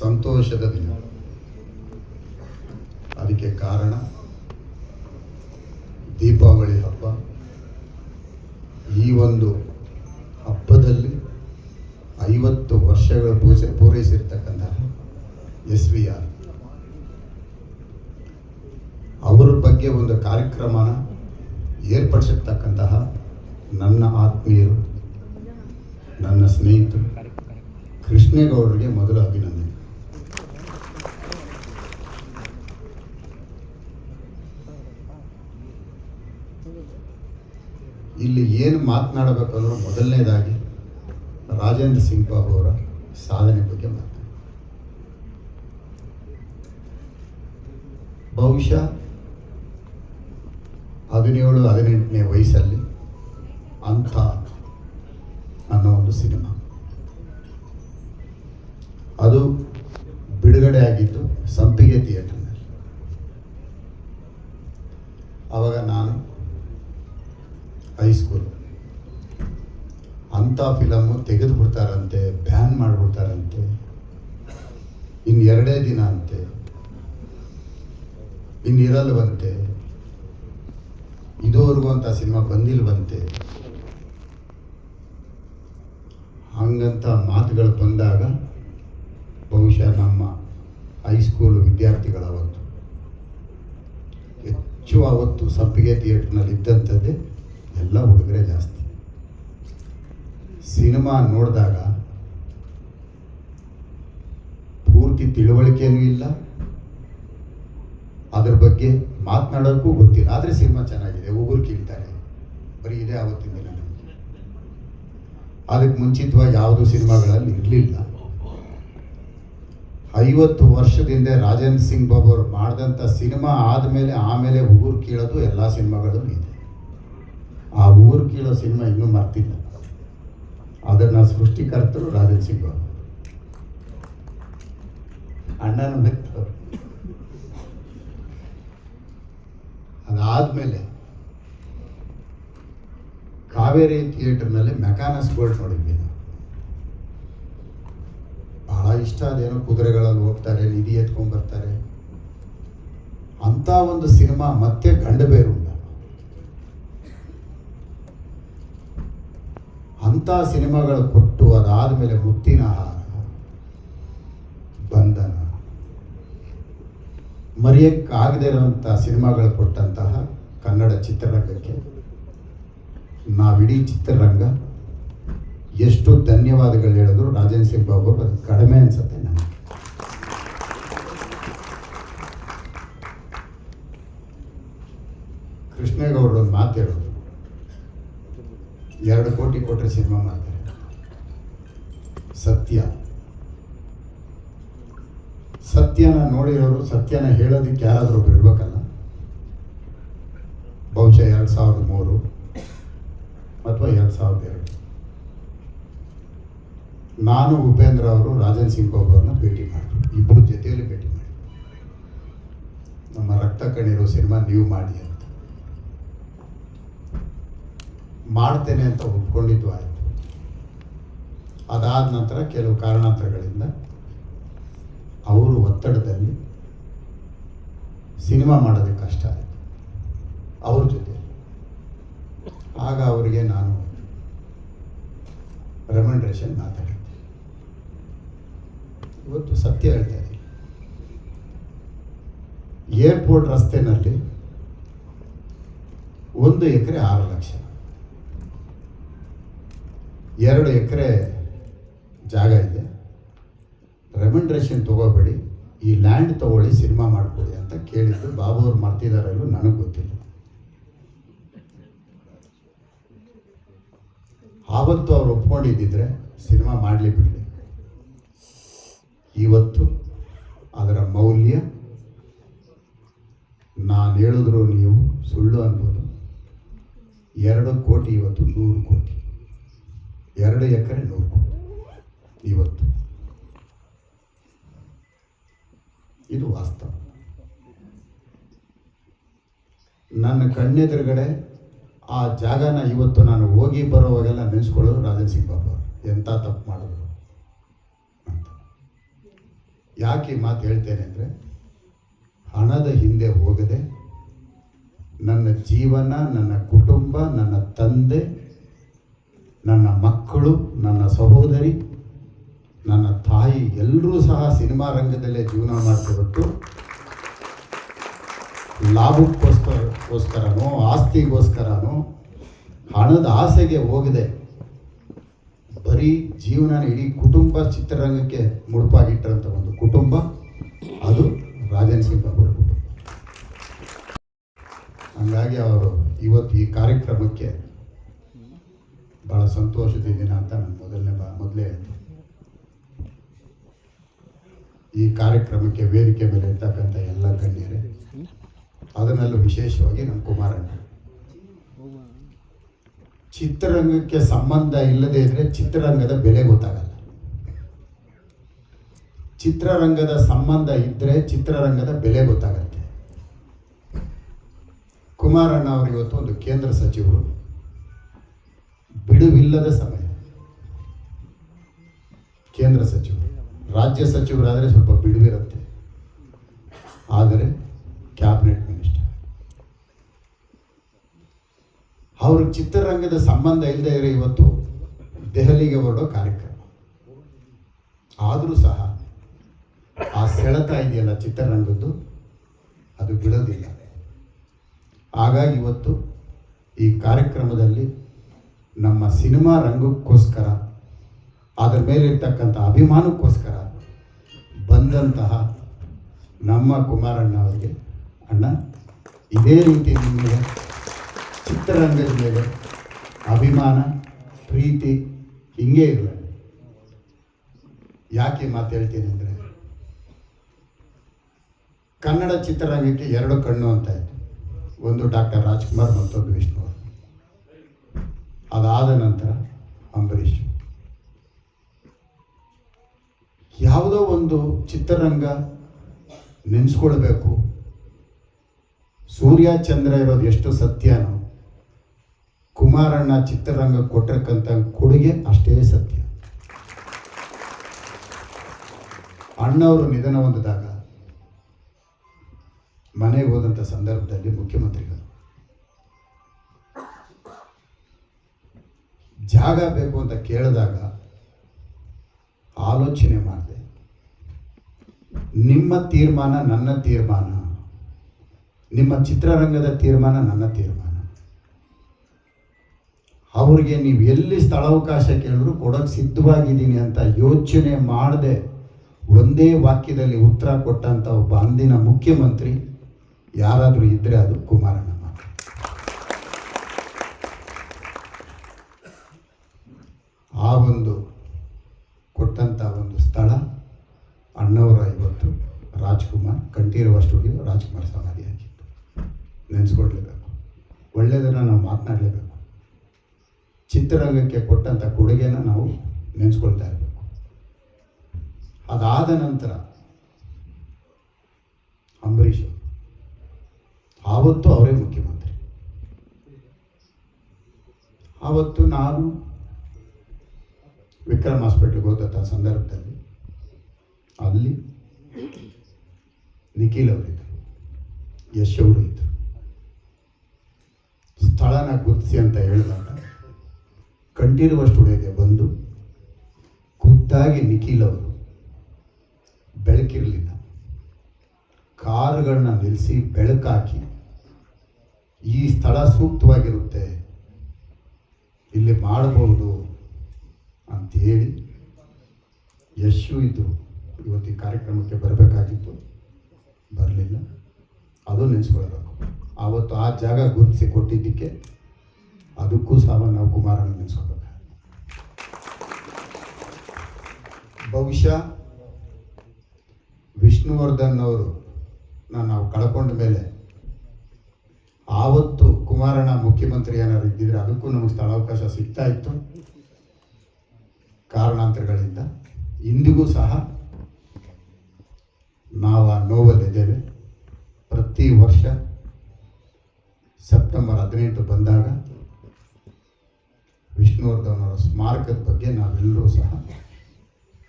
ಸಂತೋಷದ ದಿನ. ಅದಕ್ಕೆ ಕಾರಣ ದೀಪಾವಳಿ ಹಬ್ಬ. ಈ ಒಂದು ಹಬ್ಬದಲ್ಲಿ ಐವತ್ತು ವರ್ಷಗಳ ಪೂಜೆ ಪೂರೈಸಿರ್ತಕ್ಕಂತಹ ಎಸ್ ವಿ ಆರ್. ಅವರ ಬಗ್ಗೆ ಒಂದು ಕಾರ್ಯಕ್ರಮನ ಏರ್ಪಡಿಸಿರ್ತಕ್ಕಂತಹ ನನ್ನ ಆತ್ಮೀಯರು, ನನ್ನ ಸ್ನೇಹಿತರು, ಕೃಷ್ಣೇಗೌಡರಿಗೆ ಮೊದಲು ಅಭಿನಂದನೆ. ಇಲ್ಲಿ ಏನು ಮಾತನಾಡಬೇಕಂದ್ರೆ ಮೊದಲನೇದಾಗಿ ರಾಜೇಂದ್ರ ಸಿಂಗ್ ಬಾಬು ಅವರ ಸಾಧನೆ ಬಗ್ಗೆ ಮಾತಾಡ ಬಹುಶಃ ಹದಿನೇಳು, ಹದಿನೆಂಟನೇ ವಯಸ್ಸಲ್ಲಿ ಅಂತ ಅನ್ನೋ ಒಂದು ಸಿನಿಮಾ. ಅದು ಬಿಡುಗಡೆ ಆಗಿದ್ದು ಸಂಪಿಗೆ ಥಿಯೇಟರ್ನಲ್ಲಿ ಆವಾಗ ನಾನು ಹೈಸ್ಕೂಲ್ ಅಂಥ ಫಿಲಮ್ಮು ತೆಗೆದು ಬಿಡ್ತಾರಂತೆ ಬ್ಯಾನ್ ಮಾಡಿಬಿಡ್ತಾರಂತೆ ಇನ್ನು ಎರಡೇ ದಿನ ಅಂತೆ ಇನ್ನಿರಲ್ವಂತೆ ಇದುವರೆಗೂ ಅಂತ ಸಿನಿಮಾ ಬಂದಿಲ್ವಂತೆ. ಹಂಗಂತ ಮಾತುಗಳು ಬಂದಾಗ ಬಹುಶಃ ನಮ್ಮ ಹೈಸ್ಕೂಲ್ ವಿದ್ಯಾರ್ಥಿಗಳಾವತ್ತು, ಹೆಚ್ಚು ಅವತ್ತು ಸಂಪಿಗೆ ಥಿಯೇಟ್ರ್ನಲ್ಲಿ ಇದ್ದಂಥದ್ದೇ ಎಲ್ಲ ಹುಡುಗರೇ ಜಾಸ್ತಿ. ಸಿನಿಮಾ ನೋಡಿದಾಗ ಪೂರ್ತಿ ತಿಳುವಳಿಕೆಯೂ ಇಲ್ಲ. ಅದ್ರ ಬಗ್ಗೆ ಮಾತನಾಡೋಕ್ಕೂ ಗೊತ್ತಿಲ್ಲ. ಆದರೆ ಸಿನಿಮಾ ಚೆನ್ನಾಗಿದೆ. ಒಬ್ಬರು ಕೇಳ್ತಾರೆ. ಬರೀ ಇದೇ ಆವತ್ತಿನ ದಿನ ಅದಕ್ಕೆ ಮುಂಚಿತವಾಗಿ ಯಾವುದೂ ಸಿನಿಮಾಗಳಲ್ಲಿ ಇರಲಿಲ್ಲ. ಐವತ್ತು ವರ್ಷದಿಂದ ರಾಜೇಂದ್ರ ಸಿಂಗ್ ಬಾಬು ಅವರು ಮಾಡಿದಂಥ ಸಿನಿಮಾ ಆದಮೇಲೆ ಆಮೇಲೆ ಉಗುರು ಕೀಳೋದು ಎಲ್ಲ ಸಿನಿಮಾಗಳಲ್ಲೂ ಇದೆ. ಆ ಊರು ಕೀಳೋ ಸಿನಿಮಾ ಇನ್ನೂ ಮರ್ತಿಲ್ಲ. ಅದನ್ನು ಸೃಷ್ಟಿಕರ್ತರು ರಾಜನ್ ಸಿಂಗ್ ಅಣ್ಣನ ಭಕ್ತ ಅದಾದ್ಮೇಲೆ ಕಾವೇರಿ ಥಿಯೇಟರ್ನಲ್ಲಿ ಮೆಕಾನಸ್ ಗೋಲ್ಡ್ ನೋಡಿದ್ವಿ ಬಹಳ ಇಷ್ಟ, ಅದೇನೋ ಕುದುರೆಗಳಲ್ಲಿ ಹೋಗ್ತಾರೆ, ನಿಧಿ ಎತ್ಕೊಂಡ್ಬರ್ತಾರೆ ಅಂಥ ಒಂದು ಸಿನಿಮಾ ಮತ್ತೆ ಗಂಡಬೇರುಂಡ ಅಂಥ ಸಿನಿಮಾಗಳು ಕೊಟ್ಟು ಅದಾದಮೇಲೆ ಮುತ್ತಿನ ಹಾರ ಬಂಧನ, ಮರೆಯಕ್ಕಾಗದೇ ಇರುವಂಥ ಸಿನಿಮಾಗಳು ಕೊಟ್ಟಂತಹ ಕನ್ನಡ ಚಿತ್ರರಂಗಕ್ಕೆ ನಾವಿಡೀ ಚಿತ್ರರಂಗ ಎಷ್ಟು ಧನ್ಯವಾದಗಳು ಹೇಳಿದ್ರು ರಾಜೇಂದ್ರ ಸಿಂಗ್ ಬಾಬು ಅದು ಕಡಿಮೆ ಅನ್ಸುತ್ತೆ ನನಗೆ ಕೃಷ್ಣೇಗೌಡರು ಒಂದು ಮಾತು ಹೇಳಿದ್ರು ಎರಡು ಕೋಟಿ ಕೊಟ್ಟರೆ ಸಿನಿಮಾ ಮಾಡ್ತಾರೆ. ಸತ್ಯ. ಸತ್ಯನ ನೋಡಿರೋರು ಸತ್ಯನ ಹೇಳೋದಕ್ಕೆ ಯಾರಾದರೂ ಬಿಡ್ಬೇಕಲ್ಲ ಬಹುಶಃ ಎರಡು ಸಾವಿರದ ಮೂರು ಅಥವಾ ಎರಡು ಸಾವಿರದ ಎರಡು. ನಾನು ಉಪೇಂದ್ರ ಅವರು ರಾಜನ್ ಸಿಂಗ್ ಬಾಬು ಭೇಟಿ ಮಾಡಿದ್ರು. ಇಬ್ಬರು ಜೊತೆಯಲ್ಲಿ ಭೇಟಿ ಮಾಡಿದ್ರು. ನಮ್ಮ ರಕ್ತ ಕಣ್ಣಿರೋ ಸಿನಿಮಾ ನೀವು ಮಾಡಿ ಅಂತ ಮಾಡ್ತೇನೆ ಅಂತ ಒಪ್ಕೊಂಡಿದ್ದು ಆಯಿತು. ಅದಾದ ನಂತರ ಕೆಲವು ಕಾರಣಾಂತರಗಳಿಂದ ಅವರು ಒತ್ತಡದಲ್ಲಿ ಸಿನಿಮಾ ಮಾಡೋದಕ್ಕೆ ಕಷ್ಟ ಆಯಿತು. ಅವ್ರ ಜೊತೆ. ಆಗ ಅವರಿಗೆ ನಾನು ರೆಮಂಡ್ರೇಷನ್ ಮಾತಾಡಿದ್ದೆ. ಇವತ್ತು ಸತ್ಯ ಹೇಳ್ತಾ ಏರ್ಪೋರ್ಟ್ ರಸ್ತೆನಲ್ಲಿ ಒಂದು ಎಕರೆ ಆರು ಲಕ್ಷ. ಎರಡು ಎಕರೆ ಜಾಗ ಇದೆ. ರೆಮಂಡ್ರೇಷನ್ ತಗೋಬೇಡಿ. ಈ ಲ್ಯಾಂಡ್ ತೊಗೊಳ್ಳಿ ಸಿನಿಮಾ ಮಾಡಿಕೊಡಿ ಅಂತ ಕೇಳಿದ್ದು ಬಾಬು ಅವ್ರು ಮಾಡ್ತಿದ್ದಾರೆ ನನಗೆ ಗೊತ್ತಿಲ್ಲ. ಆವತ್ತು ಅವ್ರು ಒಪ್ಕೊಂಡಿದ್ದಿದ್ರೆ ಸಿನಿಮಾ ಮಾಡಲಿ ಬಿಡಲಿ. ಇವತ್ತು ಅದರ ಮೌಲ್ಯ ನಾನು ಹೇಳಿದ್ರು ನೀವು ಸುಳ್ಳು ಅನ್ಬೋದು. ಎರಡು ಕೋಟಿ, ಇವತ್ತು ನೂರು ಕೋಟಿ. ಎರಡು ಎಕರೆ ನೂರು ಕೋಟಿ ಇವತ್ತು. ಇದು ವಾಸ್ತವ. ನನ್ನ ಕಣ್ಣೆದುರುಗಡೆ ಆ ಜಾಗನ ಇವತ್ತು ನಾನು ಹೋಗಿ ಬರೋವಾಗೆಲ್ಲ ನೆನೆಸ್ಕೊಳ್ಳೋದು ರಾಜನ್ ಸಿಂಗ್ ಬಾಬು ಎಂಥ ತಪ್ಪು ಮಾಡಿದ್ರು? ಅಂತ. ಯಾಕೆ ಮಾತು ಹೇಳ್ತೇನೆ ಅಂದರೆ, ಹಣದ ಹಿಂದೆ ಹೋಗದೆ, ನನ್ನ ಜೀವನ, ನನ್ನ ಕುಟುಂಬ, ನನ್ನ ತಂದೆ ನನ್ನ ಮಕ್ಕಳು, ನನ್ನ ಸಹೋದರಿ, ನನ್ನ ತಾಯಿ ಎಲ್ಲರೂ ಸಹ ಸಿನಿಮಾ ರಂಗದಲ್ಲೇ ಜೀವನ ಮಾಡ್ತಿರೋದು ಲಾಭಕ್ಕೋಸ್ಕರಕ್ಕೋಸ್ಕರನೋ ಆಸ್ತಿಗೋಸ್ಕರನೋ, ಹಣದ ಆಸೆಗೆ ಹೋಗದೆ. ಬರೀ ಜೀವನ ಇಡೀ ಕುಟುಂಬ ಚಿತ್ರರಂಗಕ್ಕೆ ಮುಡುಪಾಗಿಟ್ಟಂಥ ಒಂದು ಕುಟುಂಬ, ಅದು ರಾಜನ್ ಸಿಂಗ್ ಅವರ ಕುಟುಂಬ. ಹಂಗಾಗಿ ಅವರು ಇವತ್ತು ಈ ಕಾರ್ಯಕ್ರಮಕ್ಕೆ ಭಾಳ ಸಂತೋಷದಿದ್ದೀನಿ ಅಂತ ನಾನು ಮೊದಲನೇ ಬಾ, ಮೊದಲೇ ಈ ಕಾರ್ಯಕ್ರಮಕ್ಕೆ ವೇದಿಕೆ ಮೇಲೆ ಇರ್ತಕ್ಕಂಥ ಎಲ್ಲ ಗಣ್ಯರೇ, ಅದರಲ್ಲೂ ವಿಶೇಷವಾಗಿ ನಮ್ಮ ಕುಮಾರಣ್ಣ. ಚಿತ್ರರಂಗಕ್ಕೆ ಸಂಬಂಧ ಇಲ್ಲದೆ ಇದ್ರೆ ಚಿತ್ರರಂಗದ ಬೆಲೆ ಗೊತ್ತಾಗಲ್ಲ. ಚಿತ್ರರಂಗದ ಸಂಬಂಧ ಇದ್ದರೆ ಚಿತ್ರರಂಗದ ಬೆಲೆ ಗೊತ್ತಾಗತ್ತೆ. ಕುಮಾರಣ್ಣ ಅವರು ಇವತ್ತು ಒಂದು ಕೇಂದ್ರ ಸಚಿವರು. ಬಿಡುವಿಲ್ಲದ ಸಮಯ. ಕೇಂದ್ರ ಸಚಿವರು ರಾಜ್ಯ ಸಚಿವರಾದರೆ ಸ್ವಲ್ಪ ಬಿಡುವಿರುತ್ತೆ. ಆದರೆ ಕ್ಯಾಬಿನೆಟ್ ಮಿನಿಸ್ಟರ್ ಅವರು ಚಿತ್ರರಂಗದ ಸಂಬಂಧ ಇಲ್ಲದೆ ಇರೋ ಇವತ್ತು ದೆಹಲಿಗೆ ಹೊರಡೋ ಕಾರ್ಯಕ್ರಮ. ಆದರೂ ಸಹ ಆ ಸೆಳೆತ ಇದೆಯಲ್ಲ ಚಿತ್ರರಂಗದ್ದು, ಅದು ಬಿಡೋದಿಲ್ಲ. ಹಾಗಾಗಿ ಇವತ್ತು ಈ ಕಾರ್ಯಕ್ರಮದಲ್ಲಿ ನಮ್ಮ ಸಿನಿಮಾ ರಂಗಕ್ಕೋಸ್ಕರ, ಅದರ ಮೇಲಿರ್ತಕ್ಕಂಥ ಅಭಿಮಾನಕ್ಕೋಸ್ಕರ ಬಂದಂತಹ ನಮ್ಮ ಕುಮಾರಣ್ಣ ಅವರಿಗೆ, ಅಣ್ಣ, ಇದೇ ರೀತಿ ನಿಮಗೆ ಚಿತ್ರರಂಗದ ಮೇಲೆ ಅಭಿಮಾನ, ಪ್ರೀತಿ ಹಿಂಗೇ ಇರಲಿ ಯಾಕೆ ಮಾತು ಹೇಳ್ತೀನಿ ಅಂದರೆ, ಕನ್ನಡ ಚಿತ್ರರಂಗಕ್ಕೆ ಎರಡು ಕಣ್ಣು ಅಂತ ಇತ್ತು ಒಂದು ಡಾಕ್ಟರ್ ರಾಜ್ಕುಮಾರ್ ಮತ್ತೊಂದು ವಿಷ್ಣು. ಅದಾದ ನಂತರ ಅಂಬರೀಷ್. ಯಾವುದೋ ಒಂದು ಚಿತ್ರರಂಗ ನೆನೆಸ್ಕೊಳ್ಬೇಕು. ಸೂರ್ಯ, ಚಂದ್ರ ಇರೋದು ಎಷ್ಟು ಸತ್ಯನೋ, ಕುಮಾರಣ್ಣ ಚಿತ್ರರಂಗ ಕೊಟ್ಟಿರ್ತಕ್ಕಂಥ ಕೊಡುಗೆ ಅಷ್ಟೇ ಸತ್ಯ. ಅಣ್ಣವರು ನಿಧನ ಹೊಂದಿದಾಗ ಮನೆಗೆ ಹೋದಂಥ ಸಂದರ್ಭದಲ್ಲಿ ಮುಖ್ಯಮಂತ್ರಿಗಳು ಜಾಗ ಬೇಕು ಅಂತ ಕೇಳಿದಾಗ ಆಲೋಚನೆ ಮಾಡಿದೆ. ನಿಮ್ಮ ತೀರ್ಮಾನ ನನ್ನ ತೀರ್ಮಾನ. ನಿಮ್ಮ ಚಿತ್ರರಂಗದ ತೀರ್ಮಾನ ನನ್ನ ತೀರ್ಮಾನ. ಅವ್ರಿಗೆ ನೀವು ಎಲ್ಲಿ ಸ್ಥಳಾವಕಾಶ ಕೇಳಿದ್ರು ಕೊಡೋಕ್ಕೆ ಸಿದ್ಧವಾಗಿದ್ದೀನಿ ಅಂತ ಯೋಚನೆ ಮಾಡದೆ. ಒಂದೇ ವಾಕ್ಯದಲ್ಲಿ ಉತ್ತರ ಕೊಟ್ಟಂಥ ಒಬ್ಬ ಅಂದಿನ ಮುಖ್ಯಮಂತ್ರಿ, ಯಾರಾದರೂ ಇದ್ದರೆ ಅದು ಕುಮಾರಣ್ಣ. ಆ ಒಂದು ಕೊಟ್ಟಂಥ ಒಂದು ಸ್ಥಳ ಅಣ್ಣವರ ಇವತ್ತು ರಾಜ್ಕುಮಾರ್ ಕಂಠೀರವ ಸ್ಟುಡಿಯೋ ರಾಜ್ಕುಮಾರ್ ಸಮಾಧಿ ಆಗಿತ್ತು. ನೆನೆಸ್ಕೊಡ್ಲೇಬೇಕು. ಒಳ್ಳೆಯದನ್ನು ನಾವು ಮಾತನಾಡಲೇಬೇಕು. ಚಿತ್ರರಂಗಕ್ಕೆ ಕೊಟ್ಟಂಥ ಕೊಡುಗೆನ ನಾವು ನೆನೆಸ್ಕೊಳ್ತಾ ಇರಬೇಕು. ಅದಾದ ನಂತರ ಅಂಬರೀಷ್. ಆವತ್ತು ಅವರೇ ಮುಖ್ಯಮಂತ್ರಿ. ಆವತ್ತು ನಾನು ವಿಕ್ರಮ್ ಹಾಸ್ಪಿಟ್ಲ್ಗೆ ಹೋದಂಥ ಸಂದರ್ಭದಲ್ಲಿ ಅಲ್ಲಿ ನಿಖಿಲ್ ಅವರಿದ್ದರು ಯಶ್ ಅವರು ಇದ್ದರು ಸ್ಥಳನ ಗುರುತಿಸಿ ಅಂತ ಹೇಳಿದಾಗ ಕಂಠೀರುವ ಸ್ಟುಡಿಯೋಗೆ ಬಂದು ಖುದ್ದಾಗಿ ನಿಖಿಲ್ ಅವರು ಬೆಳಕಿರಲಿಲ್ಲ. ಕಾರುಗಳನ್ನ ನಿಲ್ಲಿಸಿ ಬೆಳಕಾಕಿ ಈ ಸ್ಥಳ ಸೂಕ್ತವಾಗಿರುತ್ತೆ, ಇಲ್ಲಿ ಮಾಡಬಹುದು ಅಂತ ಹೇಳಿ ಯಶು ಇದು ಇವತ್ತು ಈ ಕಾರ್ಯಕ್ರಮಕ್ಕೆ ಬರಬೇಕಾಗಿತ್ತು. ಬರಲಿಲ್ಲ. ಅದು ನೆನೆಸ್ಕೊಳ್ಬೇಕು. ಆವತ್ತು ಆ ಜಾಗ ಗುರುತಿಸಿ ಕೊಟ್ಟಿದ್ದಕ್ಕೆ ಅದಕ್ಕೂ ಸಹ ನಾವು ಕುಮಾರನ ನೆನೆಸ್ಕೊಳ್ಬೇಕು. ಬಹುಶಃ ವಿಷ್ಣುವರ್ಧನ್ ಅವರು ನಾವು ಕಳ್ಕೊಂಡ ಮೇಲೆ ಆವತ್ತು ಕುಮಾರಣ್ಣ ಮುಖ್ಯಮಂತ್ರಿ ಏನಾದ್ರು ಇದ್ದಿದ್ರೆ ಅದಕ್ಕೂ ನಮಗೆ ಸ್ಥಳಾವಕಾಶ ಸಿಗ್ತಾ ಇತ್ತು. ಕಾರಣಾಂತರಗಳಿಂದ ಇಂದಿಗೂ ಸಹ ನಾವು ಆ ನೋವಲ್ಲಿದ್ದೇವೆ. ಪ್ರತಿ ವರ್ಷ ಸೆಪ್ಟೆಂಬರ್ ಹದಿನೆಂಟು ಬಂದಾಗ ವಿಷ್ಣುವರ್ಧನವರ ಸ್ಮಾರಕದ ಬಗ್ಗೆ ನಾವೆಲ್ಲರೂ ಸಹ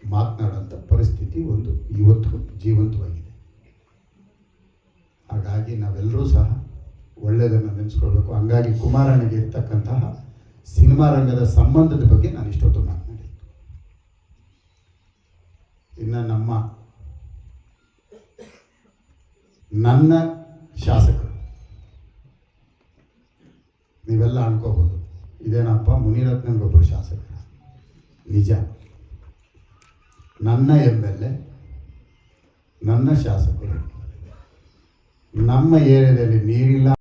ಮಾತನಾಡುವಂಥ ಪರಿಸ್ಥಿತಿ ಒಂದು ಇವತ್ತು ಜೀವಂತವಾಗಿದೆ. ಹಾಗಾಗಿ ನಾವೆಲ್ಲರೂ ಸಹ ಒಳ್ಳೆಯದನ್ನು ನೆನೆಸ್ಕೊಳ್ಬೇಕು. ಹಂಗಾಗಿ ಕುಮಾರನಿಗೆ ಇರ್ತಕ್ಕಂತಹ ಸಿನಿಮಾ ರಂಗದ ಸಂಬಂಧದ ಬಗ್ಗೆ ನಾನು ಇಷ್ಟೊತ್ತು ಮಾತನಾಡಿದ್ದು ಇನ್ನು ನಮ್ಮ ನನ್ನ ಶಾಸಕರು. ನೀವೆಲ್ಲ ಅನ್ಕೋಬೋದು. ಇದೇನಪ್ಪ? ಮುನಿರತ್ನಂಗೊಬ್ಬರು ಶಾಸಕ. ನಿಜ. ನನ್ನ ಎಂ ಎಲ್ ಎ ನನ್ನ ಶಾಸಕರು. ನಮ್ಮ ಏರಿಯಾದಲ್ಲಿ ನೀರಿಲ್ಲ.